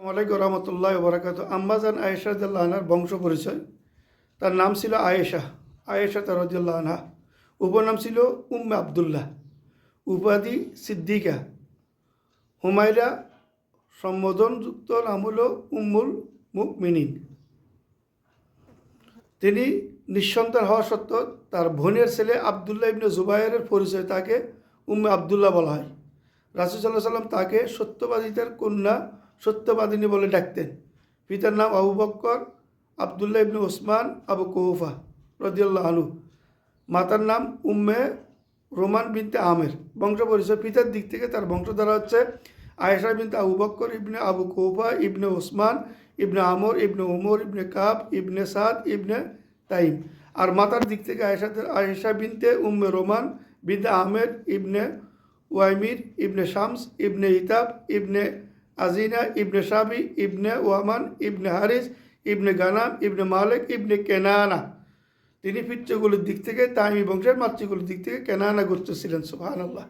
রহমতুল্লাহ বরাকাত আম্মাজান আয়েশা বংশ পরিচয় তার নাম ছিল আয়েশা আয়েশা তার আনহা। উপনাম ছিল উম্মে আবদুল্লাহ। উপাধি সিদ্দিকা। হুমায়রা সম্বোধনযুক্ত নাম হল উম্মুল মুমিনিন। তিনি নিঃসন্তান হওয়া সত্ত্বেও তার বোনের ছেলে আবদুল্লাহ ইবনে জুবাইরের পরিচয় তাকে উম্মে আবদুল্লাহ বলা হয়। রাসুসাল্লাহ সাল্লাম তাকে সত্যবাদিতার কন্যা সত্যবাদিনী বলে ডাকতেন। পিতার নাম আবু বক্কর, আবদুল্লাহ ইবনে ওসমান, আবু কৌফা রদিয়াল্লাহ আনু মাতার নাম উম্মে রোমান বিনতে আমের। বংশ পরিচয় পিতার দিক থেকে তার বংশধারা হচ্ছে আয়েশা বিনতে আবু বক্কর ইবনে আবু কৌফা ইবনে ওসমান ইবনে আমর ইবনে ওমর ইবনে কাব ইবনে সাদ ইবনে তাইম। আর মাতার দিক থেকে আয়েশা আয়েশা বিনতে উম্মে রোমান বিনতে আহমেদ ইবনে ওয়াইমির ইবনে শামস ইবনে ইতাব ইবনে আজিনা ইবনে সাবি ইবনে ওয়ামান ইবনে হারিস ইবনে গানাম ইবনে মালিক ইবনে কেনানা তিনি পিতৃগুলির দিক থেকে তাইমি বংশের মাতৃগুলির দিক থেকে কেনানা গোত্র ছিলেন সুবহান আল্লাহ